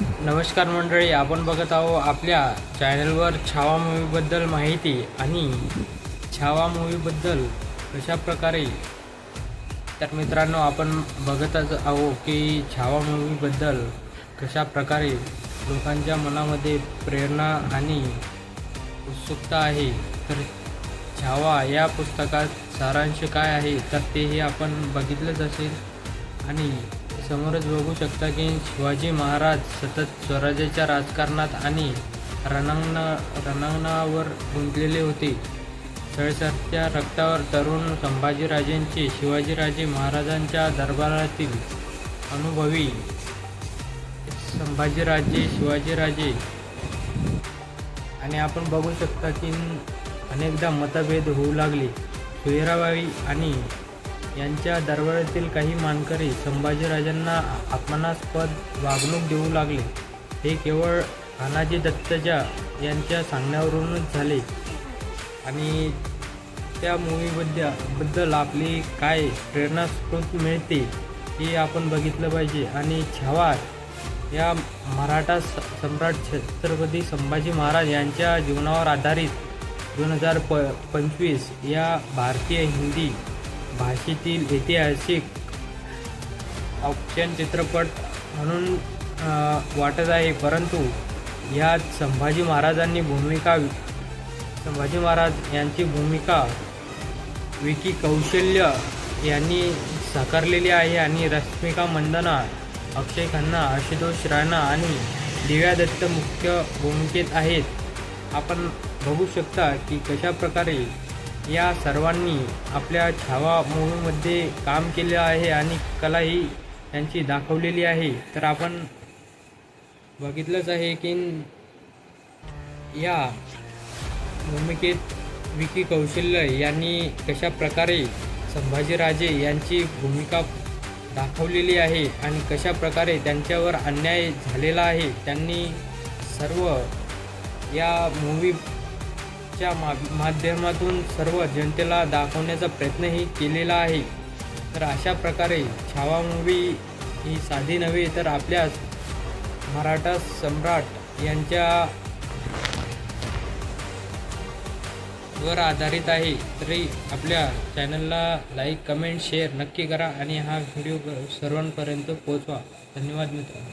नमस्कार मंडळी आपण बघत आहो आपल्या चॅनलवर छावा मूवीबद्दल माहिती आणि छावा मूवीबद्दल कशा प्रकारे तर मित्रांनो आपण बघतच आहो की छावा मूवीबद्दल कशा प्रकारे लोकांच्या मनामध्ये प्रेरणा आणि उत्सुकता आहे. तर छावा या पुस्तकात सारांश काय आहे तर तेही आपण बघितलंच असेल. आणि समोरच बघू शकता की शिवाजी महाराज सतत स्वराज्याच्या राजकारणात आणि रणांगणा रणांगणावर गुंतलेले होते. सळसरच्या रक्तावर तरुण संभाजीराजेंचे शिवाजीराजे महाराजांच्या दरबारातील अनुभवी संभाजीराजे शिवाजीराजे. आणि आपण बघू शकता की अनेकदा मतभेद होऊ लागले. सुहेराबाई आणि यांच्या दरबारातील काही मानकरी संभाजीराजांना अपमानास्पद वागणूक देऊ लागले. हे केवळ अनाजी दत्तजा यांच्या सांगण्यावरूनच झाले. आणि त्या मूवीबद्दल बद्दल आपली काय प्रेरणास्फूर्त मिळते हे आपण बघितलं पाहिजे. आणि छावा या मराठा स- सम्राट छत्रपती संभाजी महाराज यांच्या जीवनावर आधारित दोन हजार प पंचवीस या भारतीय हिंदी भाषेतील ऐतिहासिक ऑप्शन चित्रपट म्हणून वाटत आहे. परंतु यात संभाजी महाराजांनी भूमिका संभाजी महाराज यांची भूमिका विकी कौशल्य यांनी साकारलेली आहे आणि रश्मिका मंदना अक्षय खन्ना आशुतोष राणा आणि दिव्या दत्त मुख्य भूमिकेत आहेत. आपण बघू शकता की कशा प्रकारे या सर्वांनी आपल्या छावा मूवीमध्ये काम केले आहे आणि कलाही त्यांची दाखवलेली आहे. तर आपण बघितलंच आहे की या भूमिकेत विकी कौशल्य यांनी कशा प्रकारे संभाजीराजे यांची भूमिका दाखवलेली आहे आणि कशा प्रकारे त्यांच्यावर अन्याय झालेला आहे त्यांनी सर्व या मूवी मा माध्यमातून सर्व जनतेला दाखवण्याचा प्रयत्नही केलेला आहे. तर अशा प्रकारे छावा मूवी ही साधी नव्हे तर आपल्या मराठा सम्राट यांच्या वर आधारित आहे. तरी आपल्या चॅनलला लाईक कमेंट शेअर नक्की करा आणि हा व्हिडिओ सर्वांपर्यंत पोहोचवा. धन्यवाद मित्र